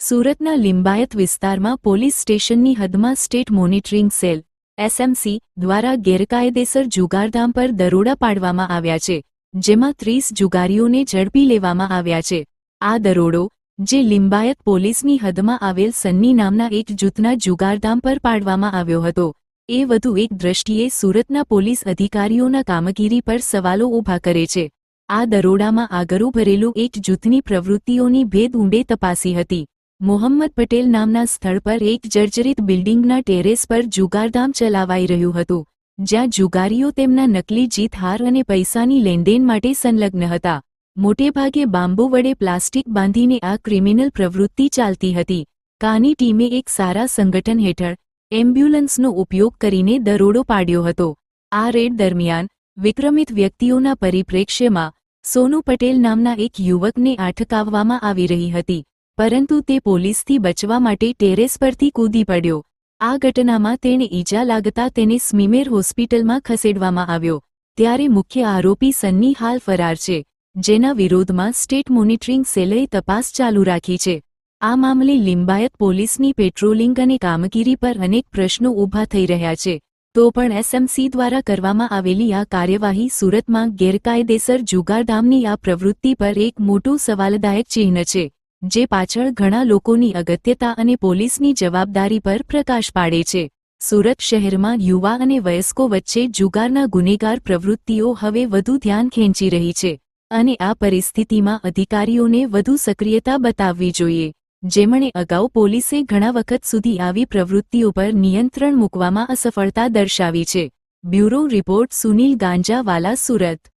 સુરતના લિંબાયત વિસ્તારમાં પોલીસ સ્ટેશનની હદમાં સ્ટેટ મોનિટરિંગ સેલ, એસએમસી, દ્વારા ગેરકાયદેસર જુગારધામ પર દરોડા પાડવામાં આવ્યા છે, જેમાં ત્રીસ જુગારીઓને ઝડપી લેવામાં આવ્યા છે. આ દરોડો, જે લિંબાયત પોલીસની હદમાં આવેલ સન્ની નામના એક જૂથના જુગારધામ પર પાડવામાં આવ્યો હતો, એ વધુ એક દ્રષ્ટિએ સુરતના પોલીસ અધિકારીઓના કામગીરી પર સવાલો ઊભા કરે છે. આ દરોડામાં આગરું ભરેલું એક જૂથની પ્રવૃત્તિઓની ભેદ ઊંડે તપાસી હતી. મોહમ્મદ પટેલ નામના સ્થળ પર એક જર્જરિત બિલ્ડિંગના ટેરેસ પર જુગારધામ ચલાવાઈ રહ્યું હતું, જ્યાં જુગારીઓ તેમના નકલી જીત હાર અને પૈસાની લેનદેન માટે સંલગ્ન હતા. મોટેભાગે બાંબુ વડે પ્લાસ્ટિક બાંધીને આ ક્રિમિનલ પ્રવૃત્તિ ચાલતી હતી. કાની ટીમે એક સારા સંગઠન હેઠળ એમ્બ્યુલન્સનો ઉપયોગ કરીને દરોડો પાડ્યો હતો. આ રેડ દરમિયાન, વિક્રમિત વ્યક્તિઓના પરિપ્રેક્ષ્યમાં સોનુ પટેલ નામના એક યુવકને અટકાવવામાં આવી રહી હતી. પરંતુ તે પોલીસથી બચવા માટે ટેરેસ પરથી કૂદી પડ્યો. આ ઘટનામાં તેણે ઈજા લાગતા તેને સ્મીમેર હોસ્પિટલમાં ખસેડવામાં આવ્યો, ત્યારે મુખ્ય આરોપી સન્ની હાલ ફરાર છે, જેના વિરોધમાં સ્ટેટ મોનિટરિંગ સેલે તપાસ ચાલુ રાખી છે. આ મામલે લિંબાયત પોલીસની પેટ્રોલિંગ અને કામગીરી પર અનેક પ્રશ્નો ઊભા થઈ રહ્યા છે, તો પણ એસએમસી દ્વારા કરવામાં આવેલી આ કાર્યવાહી સુરતમાં ગેરકાયદેસર જુગારધામની આ પ્રવૃત્તિ પર એક મોટું સવાલદાયક ચિહ્ન છે. જે પાછળ ઘણા લોકોની અગત્યતા અને પોલીસની જવાબદારી પર પ્રકાશ પાડે છે. સુરત શહેરમાં યુવા અને વયસ્કો વચ્ચે જુગારના ગુનેગાર પ્રવૃત્તિઓ હવે વધુ ધ્યાન ખેંચી રહી છે અને આ પરિસ્થિતિમાં અધિકારીઓને વધુ સક્રિયતા બતાવવી જોઈએ. જેમણે અગાઉ પોલીસે ઘણા વખત સુધી આવી પ્રવૃત્તિઓ પર નિયંત્રણ મૂકવામાં અસફળતા દર્શાવી છે. Bureau report Sunil Ganjawala, Surat.